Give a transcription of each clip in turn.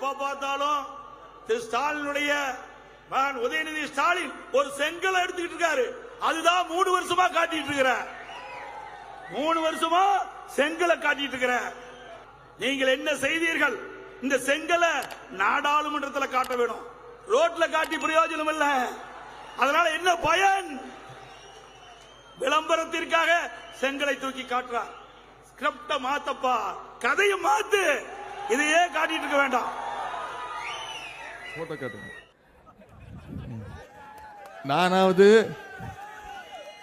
எப்ப பார்த்தாலும் திரு ஸ்டாலினுடைய மகன் உதயநிதி ஸ்டாலின் ஒரு செங்கலை எடுத்துக்கிட்டு இருக்காரு. அதுதான் மூணு வருஷமா காட்டிட்டு இருக்கிற. மூணு வருஷமா செங்கலை காட்டிட்டு இருக்கிற. நீங்கள் என்ன செய்தீர்கள்? இந்த செங்கலை நாடாளுமன்றத்தில் காட்ட வேணும். ரோட்ல காட்டி பிரயோஜனம் இல்ல. அதனால என்ன பயன்? விளம்பரத்திற்காக செங்கலை தூக்கி காட்டுறார். ஸ்கிரிப்ட மாத்தப்பா. கதையை மாத்து. இதையே காட்டிட்டு இருக்க வேண்டாம். போட்டோ காட்டுங்க. நானாவது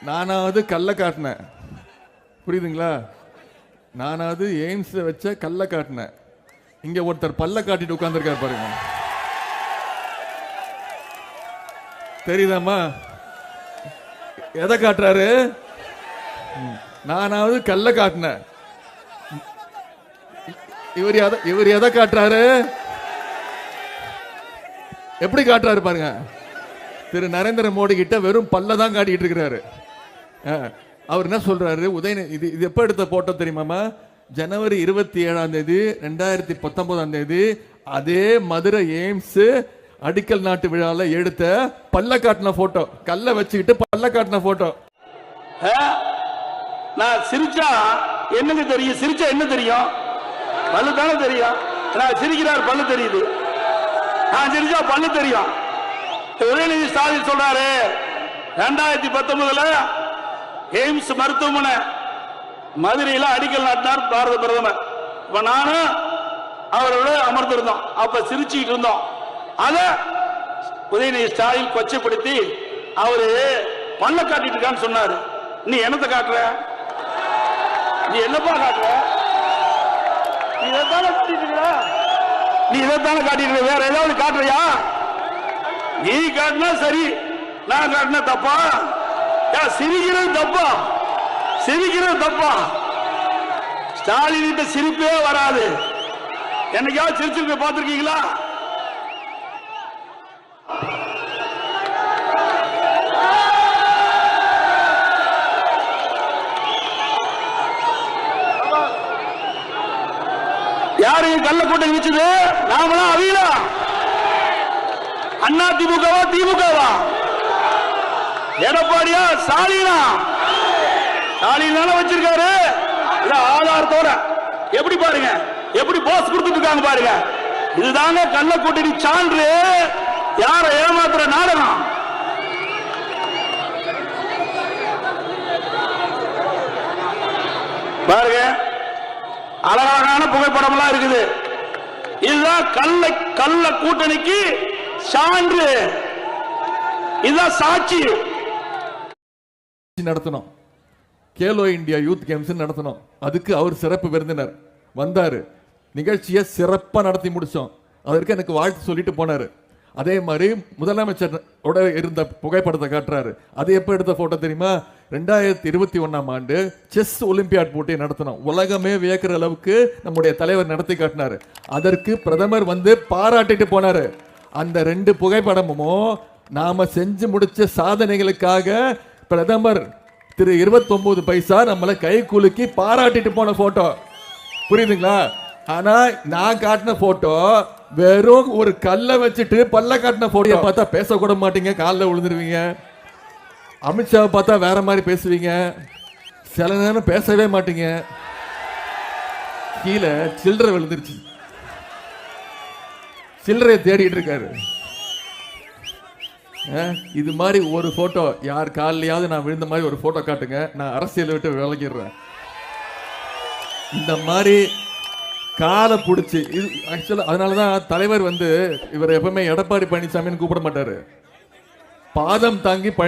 நானாவது கல்லை காட்டினேன். புரியுதுங்களா? நானாவது எய்ம்ஸில் வச்ச கல்லை காட்டினேன். இங்கே ஒருத்தர் பல்ல காட்டிட்டு உட்கார்ந்திருக்காரு பாருங்க. தெரியுதாம்மா? எதை காட்டுறாரு? ம். நானாவது கல்லை காட்டினேன். இவர் எதை இவர் எதை காட்டுறாரு? எப்படி காட்டுறாரு பாருங்க. திரு நரேந்திர மோடி கிட்ட வெறும் பல்ல தான் காட்டிட்டு இருக்கிறாரு. அவர் என்ன சொல்றாரு? உதயநிதி இது இது எப்போ எடுத்த போட்டோ தெரியுமாமா ஜனவரி இருபத்தி ஏழாம் தேதி ரெண்டாயிரத்தி பத்தொன்பதாம் தேதி அதே மதுரை எய்ம்ஸ் அடிக்கல் நாட்டு விழால எடுத்த பல்ல காட்டின போட்டோ. கல்ல வச்சுக்கிட்டு பல்ல காட்டின போட்டோ. நான் சிரிச்சா என்னங்க தெரியும்? சிரிச்சா என்ன தெரியும்? பல்லு தானே தெரியும். நான் சிரிக்கிறார் பல்லு தெரியுது. நான் சிரிச்சா பல்லு தெரியும். உதயநிதி ஸ்டாலின் சொல்றாரு ரெண்டாயிரத்தி பத்தொன்பதுல எய்ம்ஸ் மருத்துவமனை மதுரையில அடிக்கல் நாட்டினார் பாரத பிரதமர். இப்ப நானும் அவரோட அமர்ந்திருந்தோம். அப்ப சிரிச்சுக்கிட்டு இருந்தோம். அத உதயநிதி ஸ்டாலின் கொச்சைப்படுத்தி அவரு பல்ல காட்டிட்டு இருக்கான்னு சொன்னாரு. நீ என்னத்தை காட்டுற? நீ என்னப்பா காட்டுற? நீ எதான காட்டிட்டு இருக்கிற நீ இதைத்தானே காட்டிட்டு இருக்க? வேற ஏதாவது காட்டுறியா? நீ காட்டினா சரி நான் காட்டினா தப்பா? ஏன் சிரிக்கிறது தப்பா? சிரிக்கிறது தப்பா? ஸ்டாலின் கிட்ட சிரிப்பே வராது. என்னைக்காவது சிரிச்சிருக்க பார்த்திருக்கீங்களா? யாரையும் கள்ள கூட்டணி வச்சது? நாமளா அவியலா. அண்ணா திமுகவா திமுகவா? எடப்பாடியா ஸ்டாலினா? ஸ்டாலின் தானே வச்சிருக்காரு. இல்ல ஆதாரத்தோட. எப்படி பாருங்க? எப்படி போஸ் கொடுத்துட்டு இருக்காங்க பாருங்க. இதுதாங்க கள்ள கூட்டணி சான்று. யார ஏமாத்துற நாடகம்? பாருங்க. அழகழகான புகைப்படம்லாம் இருக்குது. இதுதான் கள்ள கள்ள கூட்டணிக்கு சான்று. இதுதான் சாட்சி. நடத்தணும். கேலோ இந்தியா யூத் கேம்ஸ் நடத்தணும். அதுக்கு அவர் சிறப்பு விருந்தினர். வந்தாரு. நிகழ்ச்சியை சிறப்பா நடத்தி முடிச்சோம். அதற்கு எனக்கு வாழ்த்து சொல்லிட்டு போனாரு. அதே மாதிரி முதலமைச்சர் ஓட இருந்த புகைப்படத்தை காட்டுறாரு. அது எப்போ எடுத்த ஃபோட்டோ தெரியுமா? ரெண்டாயிரத்தி இருபத்தி ஒன்றாம் ஆண்டு செஸ் ஒலிம்பியாட் போட்டியை நடத்தினோம். உலகமே வியக்கிற அளவுக்கு நம்முடைய தலைவர் நடத்தி காட்டினாரு. அதற்கு பிரதமர் வந்து பாராட்டிட்டு போனார். அந்த ரெண்டு புகைப்படமும் நாம் செஞ்சு முடித்த சாதனைகளுக்காக பிரதமர் திரு 29 பைசா நம்மளை கை குலுக்கி பாராட்டிட்டு போன ஃபோட்டோ புரியுதுங்களா? ஆனா நான் காட்டின போட்டோ வெறும் ஒரு கல்லை வச்சுட்டு பல்ல காட்டின போட்டோ பார்த்தா பேசக்கூட மாட்டீங்க காலில் விழுந்துருவீங்க. அமித்ஷாவை பார்த்தா வேற மாதிரி பேசுவீங்க. சில நேரம் பேசவே மாட்டீங்க. கீழே சில்லறை விழுந்துருச்சு. சில்லறையை தேடிட்டு இருக்காரு. இது மாதிரி ஒரு போட்டோ யார் காலையாவது நான் விழுந்த மாதிரி ஒரு போட்டோ காட்டுங்க. நான் அரசியல் விட்டு விலகிடுறேன். இந்த மாதிரி காலை பிடிச்சி இது ஆக்சுவலாக அதனால தான் தலைவர் வந்து இவர் எப்பவுமே எடப்பாடி பழனிசாமின்னு கூப்பிட மாட்டாரு. பாதம் தாங்கி